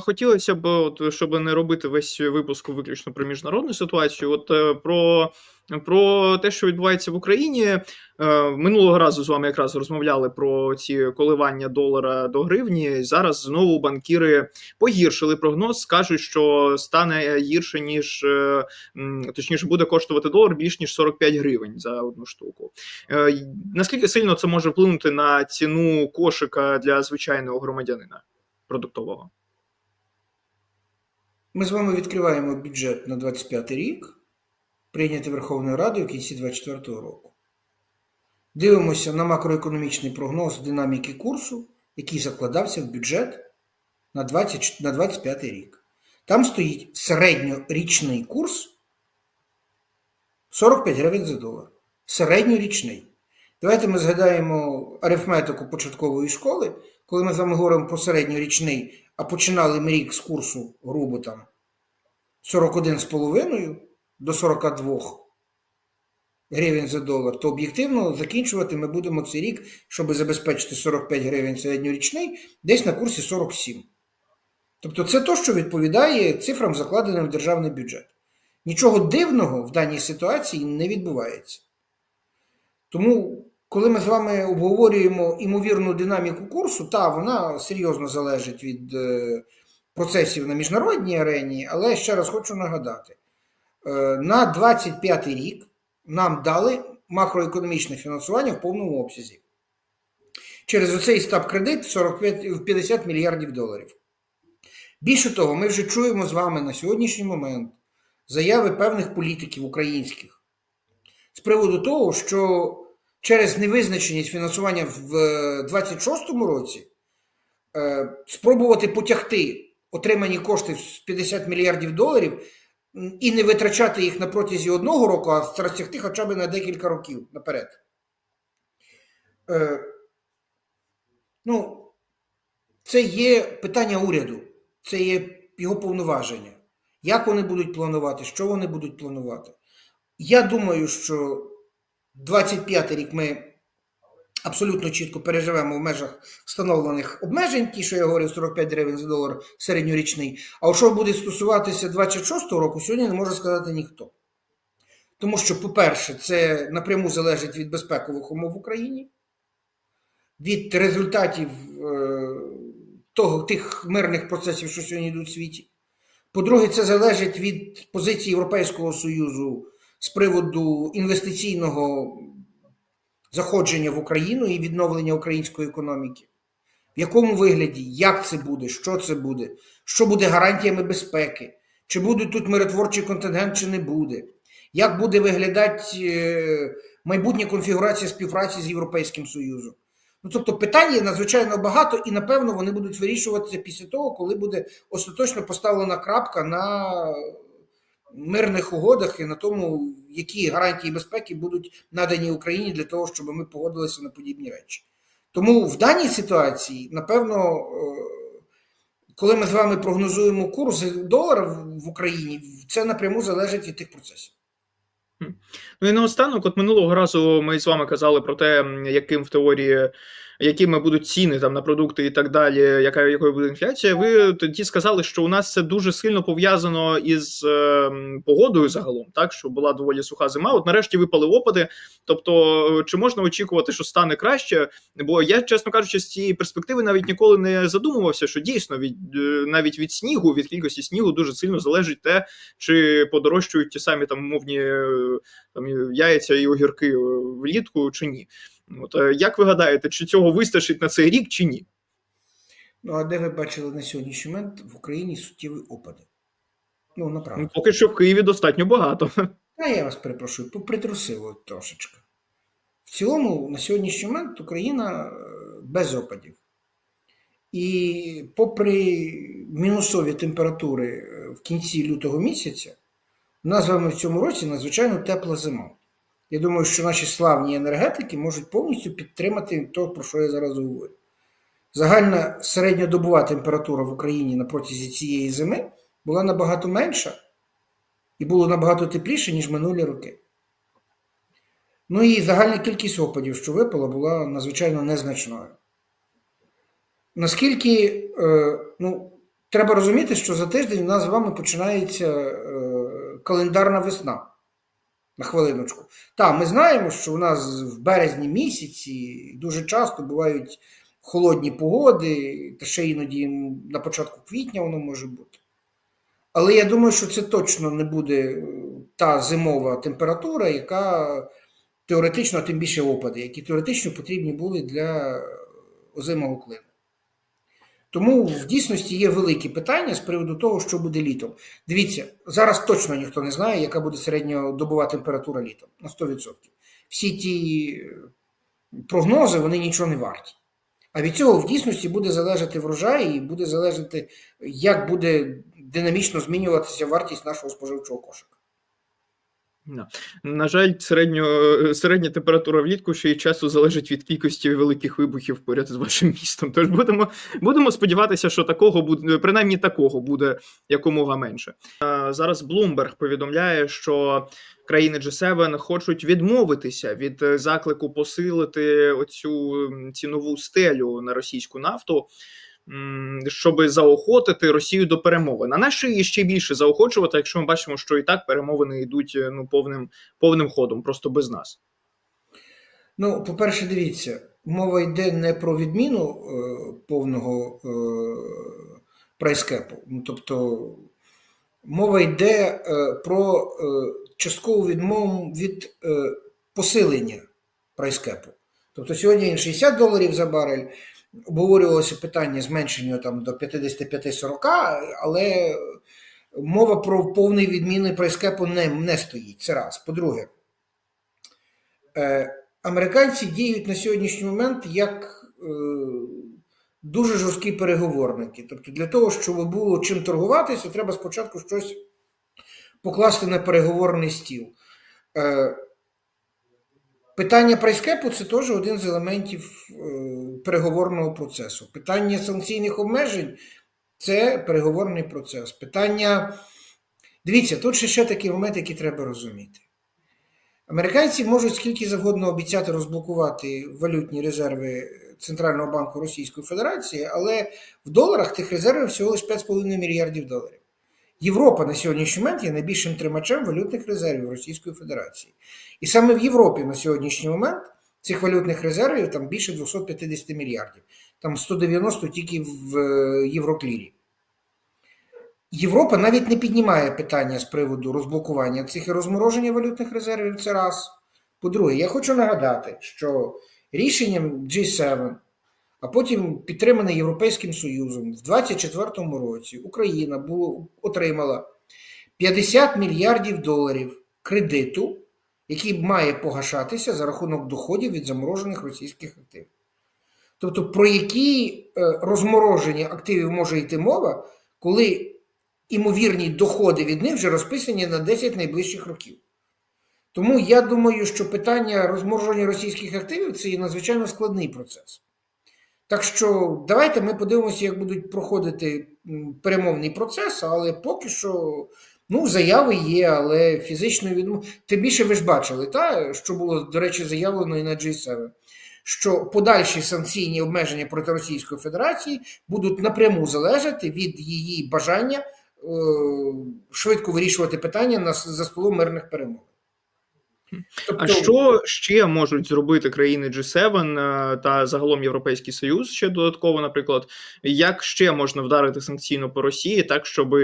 хотілося б, от, щоб не робити весь випуск виключно про міжнародну ситуацію. От е, про, про те, що відбувається в Україні. Е, Минулого разу з вами якраз розмовляли про ці коливання долара до гривні. Зараз знову банкіри погіршили прогноз, скажуть, що стане гірше ніж е, точніше буде коштувати долар більш ніж 45 гривень за одну штуку. Наскільки сильно це може вплинути на ціну кошика для звичайного громадянина продуктового? Ми з вами відкриваємо бюджет на 25 рік, прийнятий Верховною Радою в кінці 2024 року. Дивимося на макроекономічний прогноз динаміки курсу, який закладався в бюджет на 20, на 25 рік. Там стоїть середньорічний курс 45 гривень за долар. Середньорічний. Давайте ми згадаємо арифметику початкової школи, коли ми з вами говоримо про середньорічний, а починали ми рік з курсу грубо там 41,5 до 42 гривень за долар, то об'єктивно закінчувати ми будемо цей рік, щоб забезпечити 45 гривень середньорічний, десь на курсі 47. Тобто це то, що відповідає цифрам, закладеним в державний бюджет. Нічого дивного в даній ситуації не відбувається. Тому, коли ми з вами обговорюємо імовірну динаміку курсу, та вона серйозно залежить від е, процесів на міжнародній арені, але ще раз хочу нагадати: е, на 25 рік нам дали макроекономічне фінансування в повному обсязі. Через оцей стаб-кредит 45, в 50 мільярдів доларів. Більше того, ми вже чуємо з вами на сьогоднішній момент заяви певних політиків українських з приводу того, що через невизначеність фінансування в 2026 році е, спробувати потягти отримані кошти з 50 мільярдів доларів і не витрачати їх на протязі одного року, а розтягти хоча б на декілька років наперед. Е, ну, це є питання уряду, це є його повноваження. Як вони будуть планувати, що вони будуть планувати? Я думаю, що 25 рік ми абсолютно чітко переживемо в межах встановлених обмежень, ті, що я говорив, 45 гривень за долар середньорічний. А що буде стосуватися 26 року, сьогодні не може сказати ніхто. Тому що, по-перше, це напряму залежить від безпекових умов в Україні, від результатів е, того, тих мирних процесів, що сьогодні йдуть в світі. По-друге, це залежить від позиції Європейського Союзу з приводу інвестиційного заходження в Україну і відновлення української економіки. В якому вигляді, як це буде, що це буде, що буде гарантіями безпеки, чи буде тут миротворчий контингент, чи не буде, як буде виглядати е, майбутня конфігурація співпраці з Європейським Союзом. Ну, тобто питань є надзвичайно багато, і напевно вони будуть вирішуватися після того, коли буде остаточно поставлена крапка на мирних угодах і на тому, які гарантії безпеки будуть надані Україні для того, щоб ми погодилися на подібні речі. Тому в даній ситуації, напевно, е, коли ми з вами прогнозуємо курс долара в- в Україні, це напряму залежить від тих процесів. Ну і наостанок, от минулого разу ми з вами казали про те, яким в теорії. Якими будуть ціни там на продукти і так далі, яка якою буде інфляція? Ви тоді сказали, що у нас це дуже сильно пов'язано із е, погодою загалом, так що була доволі суха зима. От нарешті випали опади. Тобто, е, чи можна очікувати, що стане краще? Бо я, чесно кажучи, з цієї перспективи навіть ніколи не задумувався, що дійсно від е, навіть від снігу, від кількості снігу дуже сильно залежить те, чи подорожчують ті самі там умовні е, там яйця і огірки влітку, чи ні. От е, як ви гадаєте, чи цього вистачить на цей рік, чи ні? Ну, а де ви бачили на сьогоднішній момент в Україні суттєві опади? Ну, направду. Ну, поки що в Києві достатньо багато. А я вас перепрошую, попритрусило трошечки. В цілому, на сьогоднішній момент Україна е, без опадів. І попри мінусові температури е, в кінці лютого місяця, у нас з вами в цьому році надзвичайно тепла зима. Я думаю, що наші славні енергетики можуть повністю підтримати те, про що я зараз говорю. Загальна середньодобова температура в Україні на протязі цієї зими була набагато менша і було набагато тепліше, ніж минулі роки. Ну і загальна кількість опадів, що випала, була надзвичайно незначною. Наскільки, е, ну, треба розуміти, що за тиждень у нас з вами починається е, календарна весна. На хвилиночку. Так, ми знаємо, що у нас в березні місяці дуже часто бувають холодні погоди, та ще іноді на початку квітня воно може бути. Але я думаю, що це точно не буде е, та зимова температура, яка теоретично, а тим більше опади, які теоретично потрібні були для озимого клину. Тому в дійсності є великі питання з приводу того, що буде літом. Дивіться, зараз точно ніхто не знає, яка буде середньодобова температура літом на 100%. Всі ті е, прогнози вони нічого не варті. А від цього в дійсності буде залежати врожай і буде залежати, як буде динамічно змінюватися вартість нашого споживчого кошика. На жаль, середньо, середня температура влітку ще й часто залежить від кількості великих вибухів поряд з вашим містом. Тож будемо, будемо сподіватися, що такого буде, принаймні такого буде якомога менше. Зараз Bloomberg повідомляє, що країни G7 хочуть відмовитися від е, заклику посилити оцю цінову стелю на російську нафту. Щоб заохотити Росію до перемовин. А нащо її ще більше заохочувати, якщо ми бачимо, що і так перемовини йдуть е, ну повним повним ходом, просто без нас. Ну, по-перше, дивіться, мова йде не про відміну е, повного е, прайскепу. Ну, тобто мова йде е, про е, часткову відмову від е, посилення прайскепу. Тобто сьогодні він 60 доларів за барель. Обговорювалося питання зменшення там, до 55-40, але мова про повний відміни прайскепу не, не стоїть. Це раз. По-друге, е, американці діють на сьогоднішній момент як е, дуже жорсткі переговорники. Тобто, для того, щоб було чим торгуватися, треба спочатку щось покласти на переговорний стіл. Е, Питання прайскепу це теж один з елементів е, переговорного процесу. Питання санкційних обмежень це переговорний процес. Питання. Дивіться, тут ще, такий момент, який треба розуміти. Американці можуть скільки завгодно обіцяти розблокувати валютні резерви Центрального банку Російської Федерації, але в доларах тих резервів всього лише 5,5 мільярдів доларів. Європа на сьогоднішній момент є найбільшим тримачем валютних резервів Російської Федерації. І саме в Європі на сьогоднішній момент цих валютних резервів там більше 250 мільярдів, там 190 тільки в е, Євроклірі. Європа навіть не піднімає питання з приводу розблокування цих і розмороження валютних резервів. Це раз. По-друге, я хочу нагадати, що рішенням G7, а потім підтримане Європейським Союзом, в 2024 році Україна було, отримала 50 мільярдів доларів кредиту, який має погашатися за рахунок доходів від заморожених російських активів. Тобто, про які е, розмороження активів може йти мова, коли імовірні доходи від них вже розписані на 10 найближчих років. Тому я думаю, що питання розмороження російських активів це є надзвичайно складний процес. Так що давайте ми подивимося, як будуть проходити перемовний процес, але поки що ну, заяви є, але фізичної відмови. Тим більше ви ж бачили, та, що було, до речі, заявлено і на G7, що подальші санкційні обмеження проти Російської Федерації будуть напряму залежати від її бажання е, швидко вирішувати питання на, за столом мирних перемовин. Тобто, А що ще можуть зробити країни G7 е, та загалом Європейський Союз ще додатково, наприклад, як ще можна вдарити санкційно по Росії, так щоб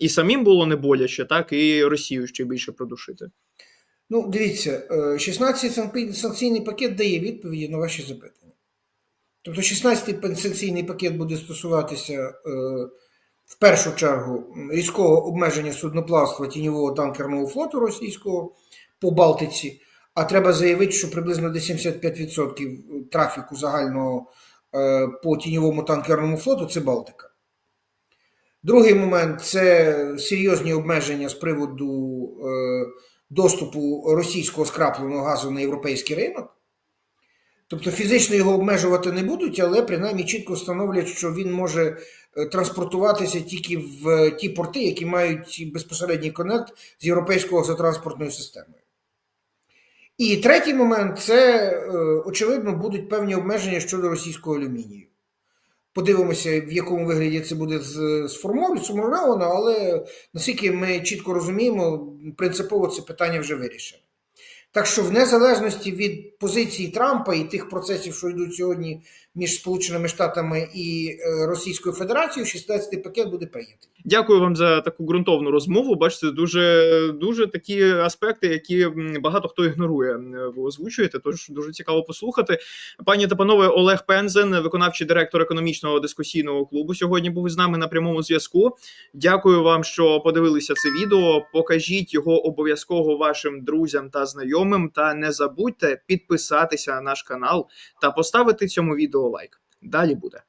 і самим було не боляче, так і Росію ще більше продушити? Ну, дивіться, е, 16-й санкційний пакет дає відповіді на ваші запитання. Тобто, 16-й санкційний пакет буде стосуватися е, в першу чергу різкого обмеження судноплавства тіньового танкерного флоту російського по Балтиці. А треба заявити, що приблизно до 75% трафіку загального е, по тіньовому танкерному флоту це Балтика. Другий момент це серйозні обмеження з приводу е, доступу російського скрапленого газу на європейський ринок. Тобто фізично його обмежувати не будуть, але принаймні чітко встановлять, що він може е, транспортуватися тільки в е, ті порти, які мають безпосередній конект з європейською газотранспортною системою. І третій момент це, е, очевидно, будуть певні обмеження щодо російського алюмінію. Подивимося, в якому вигляді це буде сформовано, але наскільки ми чітко розуміємо, принципово це питання вже вирішено. Так що, в незалежності від позиції Трампа і тих процесів, що йдуть сьогодні між Сполученими Штатами і е, Російською Федерацією, 16-й пакет буде прийнятий. Дякую вам за таку ґрунтовну розмову. Бачите, дуже дуже такі аспекти, які багато хто ігнорує. Ви озвучуєте. Тож дуже цікаво послухати. Пані та панове, Олег Пензен, виконавчий директор економічного дискусійного клубу, сьогодні був із нами на прямому зв'язку. Дякую вам, що подивилися це відео. Покажіть його обов'язково вашим друзям та знайомим. Та не забудьте підписатися на наш канал та поставити цьому відео лайк. Далі буде.